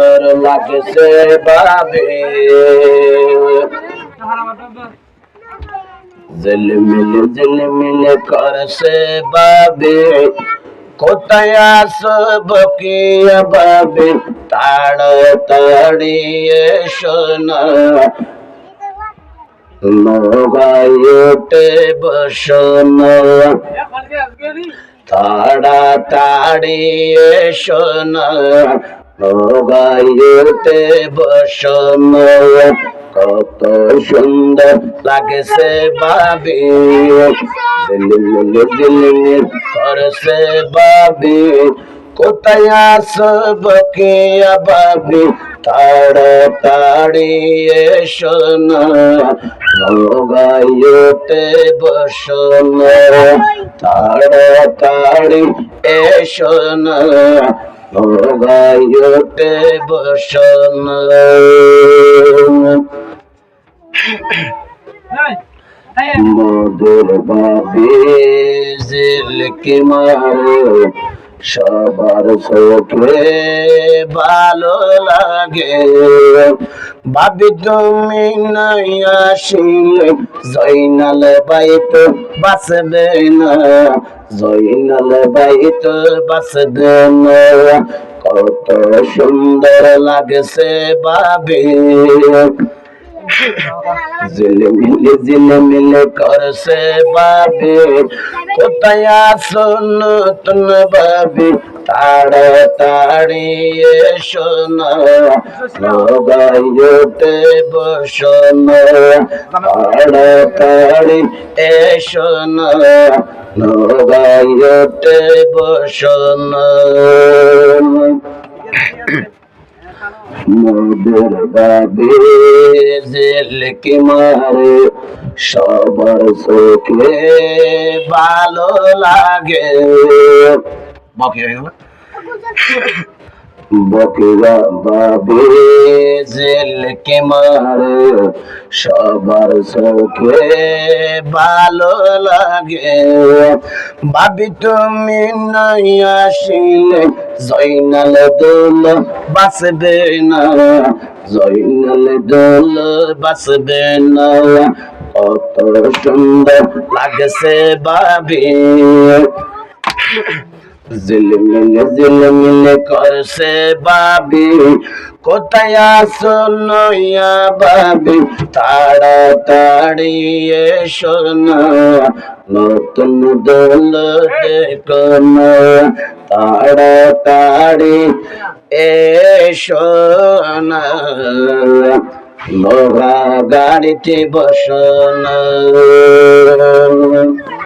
সুন্দর লাগছে বাবে ঝিলমিল ঝিলমিল করছে বাবে কোথায় আসব কি বাবে তাড়াতাড়ি শোনা বসনা তাড়াতাড়ি শোনা নগাইতে বসনা কত সুন্দর লাগছে বাবি করছে বাবি কোথায় আসব কে বাবি তাড়াতাড়ি এসো না। নগাইতে বসো তাড়াতাড়ি এসো না বসন। মধুর বাবে জিলকি মারো। সবার চোখে ভালো লাগে। ভাবি, তুমি নাই আসিলে জৈনাল বাইত বাসবে না জৈনাল বাইত বাসবে না। কত সুন্দর লাগছে ভাবি। ঝিলমিল ঝিলমিল করছে বাবে কোথায় আসো নতুন বাবে তাড়াতাড়ি এসো না নগাইতে বসো তাড়াতাড়ি এসো না নগাইতে বসো বাদে জেলকে মারে? সবার চোখে ভালো লাগে। বকে হয়ে গেল বকেরা বাবে জেলকে মারে, সবার চোখে ভালো লাগে। ভাবি, তুমি নাই আসিলে জৈনাল দোল বাসবে না জৈনাল দোল বাসবে না। কত সুন্দর লাগছে ভাবি। ঝিলমিল ঝিলমিল করছে বাবি কোথায় আসো বাবি তাড়াতাড়ি এসো না নতুন দোল দেখো না তাড়াতাড়ি এসো না লোহা গাড়িতে বসো না